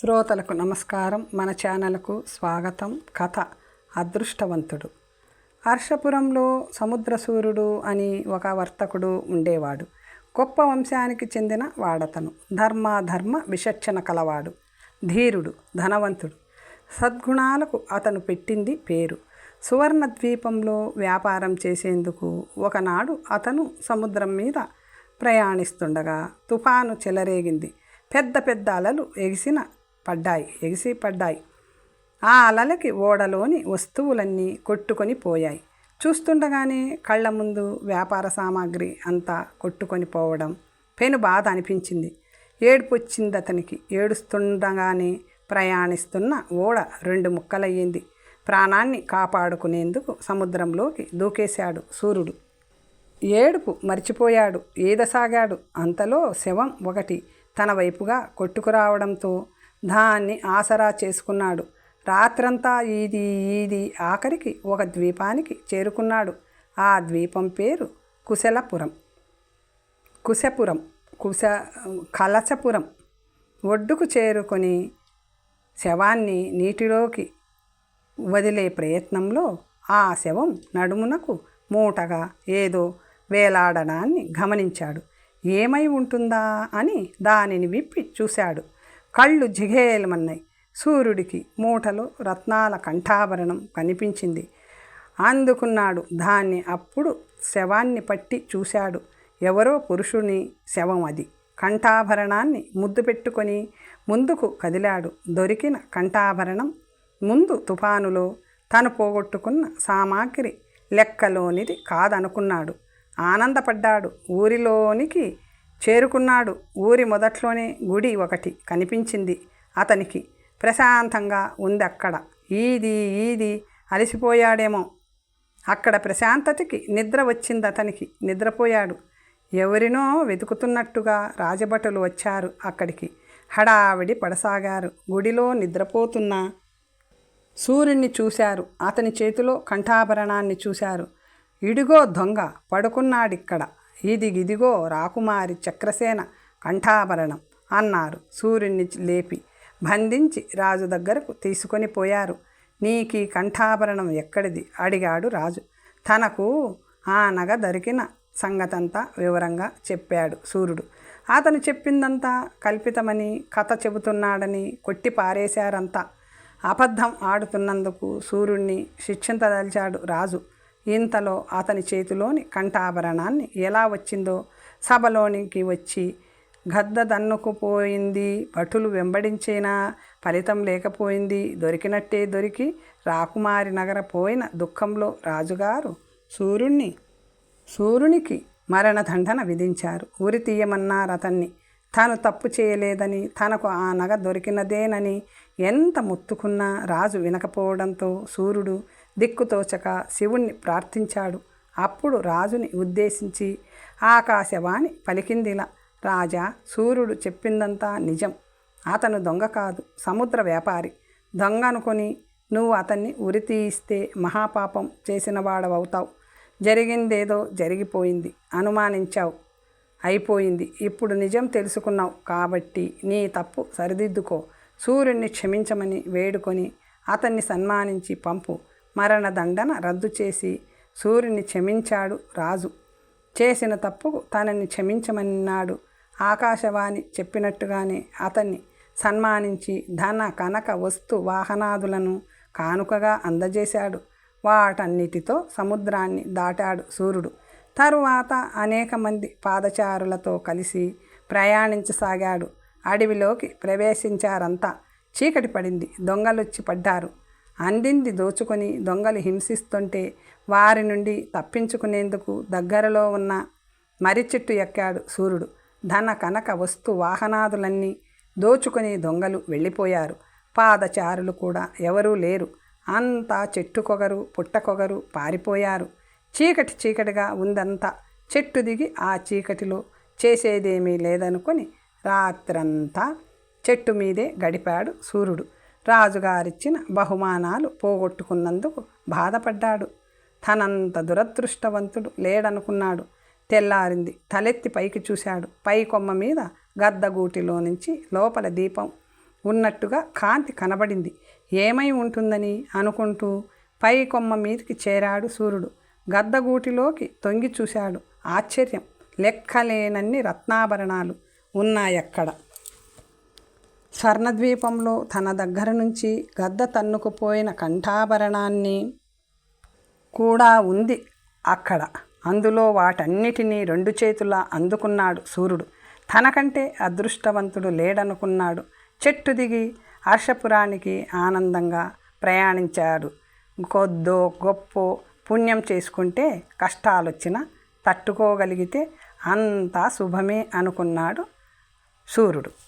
శ్రోతలకు నమస్కారం. మన ఛానల్కు స్వాగతం. కథ అదృష్టవంతుడు. హర్షపురంలో సముద్రసూరుడు అని ఒక వర్తకుడు ఉండేవాడు. గొప్ప వంశానికి చెందిన వాడతను. ధర్మాధర్మ ధర్మ విచక్షణ కలవాడు. ధీరుడు ధనవంతుడు. సద్గుణాలకు అతను పెట్టింది పేరు. సువర్ణ ద్వీపంలో వ్యాపారం చేసేందుకు ఒకనాడు అతను సముద్రం మీద ప్రయాణిస్తుండగా తుఫాను చెలరేగింది. పెద్ద పెద్ద అలలు ఎగిసిన పడ్డాయి ఎగిసి పడ్డాయి. ఆ అలలకి ఓడలోని వస్తువులన్నీ కొట్టుకొని పోయాయి. చూస్తుండగానే కళ్ళ ముందు వ్యాపార సామాగ్రి అంతా కొట్టుకొని పోవడం పెను బాధ అనిపించింది. ఏడుపు వచ్చింది అతనికి ఏడుస్తుండగానే ప్రయాణిస్తున్న ఓడ రెండు ముక్కలయ్యింది. ప్రాణాన్ని కాపాడుకునేందుకు సముద్రంలోకి దూకేశాడు సూర్యుడు. ఏడుపు మర్చిపోయాడు ఈదసాగాడు అంతలో శవం ఒకటి తన వైపుగా కొట్టుకురావడంతో దాన్ని ఆసరా చేసుకున్నాడు. రాత్రంతా ఈది ఈది ఆఖరికి ఒక ద్వీపానికి చేరుకున్నాడు. ఆ ద్వీపం పేరు కుశలపురం. కుశపురం కుశ కలశపురం ఒడ్డుకు చేరుకొని శవాన్ని నీటిలోకి వదిలే ప్రయత్నంలో ఆ శవం నడుమునకు మూటగా ఏదో వేలాడడాన్ని గమనించాడు. ఏమై ఉంటుందా అని దానిని విప్పి చూశాడు. కళ్ళు జిఘేలమన్నాయి సూర్యుడికి మూటలో రత్నాల కంఠాభరణం కనిపించింది. అందుకున్నాడు దాన్ని అప్పుడు శవాన్ని పట్టి చూశాడు. ఎవరో పురుషుని శవం అది. కంఠాభరణాన్ని ముద్దు పెట్టుకొని ముందుకు కదిలాడు. దొరికిన కంఠాభరణం ముందు తుఫానులో తను పోగొట్టుకున్న సామాగ్రి లెక్కలోనిది కాదనుకున్నాడు. ఆనందపడ్డాడు. ఊరిలోనికి చేరుకున్నాడు. ఊరి మొదట్లోనే గుడి ఒకటి కనిపించింది. అతనికి ప్రశాంతంగా ఉంది అక్కడ ఈది ఈది అలసిపోయాడేమో. అక్కడ ప్రశాంతతకి నిద్ర వచ్చింది అతనికి. నిద్రపోయాడు. ఎవరినో వెతుకుతున్నట్టుగా రాజభటులు వచ్చారు అక్కడికి. హడావిడి పడసాగారు. గుడిలో నిద్రపోతున్న సూర్యుణ్ణి చూశారు. అతని చేతిలో కంఠాభరణాన్ని చూశారు. ఇడిగో దొంగ పడుకున్నాడిక్కడ. ఇది ఇదిగో రాకుమారి చక్రసేన కంఠాభరణం అన్నారు. సూర్యుని లేపి బంధించి రాజు దగ్గరకు తీసుకొని పోయారు. నీకీ కంఠాభరణం ఎక్కడిది? అడిగాడు రాజు. తనకు ఆ నగ దొరికిన సంగతంతా వివరంగా చెప్పాడు సూర్యుడు. అతను చెప్పిందంతా కల్పితమని కథ చెబుతున్నాడని కొట్టి పారేశారంతా. అబద్ధం ఆడుతున్నందుకు సూర్యుడిని శిక్షించదలిచాడు రాజు. ఇంతలో అతని చేతిలోని కంఠాభరణాన్ని ఎలా వచ్చిందో సభలోనికి వచ్చి గద్ద దన్నుకుపోయింది భటులు వెంబడించినా? ఫలితం లేకపోయింది దొరికినట్టే దొరికి రాకుమారి నగర పోయిన దుఃఖంలో రాజుగారు సూర్యుణ్ణి సూర్యునికి మరణదండన విధించారు. ఉరి తీయమన్నారు అతన్ని తాను తప్పు చేయలేదని తనకు ఆ నగ దొరికినదేనని ఎంత ముత్తుకున్నా రాజు వినకపోవడంతో సూర్యుడు దిక్కుతోచక శివుణ్ణి ప్రార్థించాడు. అప్పుడు రాజుని ఉద్దేశించి ఆకాశవాణి పలికిందిలా రాజా సూర్యుడు చెప్పిందంతా నిజం. అతను దొంగ కాదు సముద్ర వ్యాపారి. దొంగ అనుకొని నువ్వు అతన్ని ఉరితీయిస్తే మహాపాపం చేసినవాడవవుతావు. జరిగిందేదో జరిగిపోయింది అనుమానించావు. అయిపోయింది ఇప్పుడు నిజం తెలుసుకున్నావు కాబట్టి నీ తప్పు సరిదిద్దుకో. సూర్యుడిని క్షమించమని వేడుకొని అతన్ని సన్మానించి పంపు. మరణదండన రద్దు చేసి సూర్యుని క్షమించాడు రాజు. చేసిన తప్పుకు తనని క్షమించమన్నాడు. ఆకాశవాణి చెప్పినట్టుగానే అతన్ని సన్మానించి ధన కనక వస్తు వాహనాదులను కానుకగా అందజేశాడు. వాటన్నిటితో సముద్రాన్ని దాటాడు సూర్యుడు. తరువాత అనేక మంది పాదచారులతో కలిసి ప్రయాణించసాగాడు. అడవిలోకి ప్రవేశించారంతా. చీకటి పడింది. దొంగలొచ్చి పడ్డారు. అందింది దోచుకొని దొంగలు హింసిస్తుంటే వారి నుండి తప్పించుకునేందుకు దగ్గరలో ఉన్న మర్రి చెట్టు ఎక్కాడు సూర్యుడు. ధన కనక వస్తు వాహనాదులన్నీ దోచుకొని దొంగలు వెళ్ళిపోయారు. పాదచారులు కూడా ఎవరూ లేరు. అంతా చెట్టుకొగరు పుట్టకొగరు పారిపోయారు. చీకటి చీకటిగా ఉందంతా చెట్టు దిగి ఆ చీకటిలో చేసేదేమీ లేదనుకొని రాత్రంతా చెట్టు మీదే గడిపాడు సూర్యుడు. రాజుగారిచ్చిన బహుమానాలు పోగొట్టుకున్నందుకు బాధపడ్డాడు. తనంత దురదృష్టవంతుడు లేడనుకున్నాడు. తెల్లారింది తలెత్తి పైకి చూశాడు. పై కొమ్మ మీద గద్దగూటిలో నుంచి లోపల దీపం ఉన్నట్టుగా కాంతి కనబడింది. ఏమై ఉంటుందని అనుకుంటూ పై కొమ్మ మీదకి చేరాడు సూర్యుడు. గద్దగూటిలోకి తొంగి చూశాడు. ఆశ్చర్యం! లెక్కలేనన్ని రత్నాభరణాలు ఉన్నాయక్కడ. స్వర్ణద్వీపంలో తన దగ్గర నుంచి గద్ద తన్నుకుపోయిన కంఠాభరణాన్ని కూడా ఉంది అక్కడ. అందులో వాటన్నిటినీ రెండు చేతులా అందుకున్నాడు సూర్యుడు. తనకంటే అదృష్టవంతుడు లేడనుకున్నాడు. చెట్టు దిగి హర్షపురానికి ఆనందంగా ప్రయాణించాడు. కొద్దో గొప్ప పుణ్యం చేసుకుంటే కష్టాలొచ్చినా తట్టుకోగలిగితే అంతా శుభమే అనుకున్నాడు సూర్యుడు.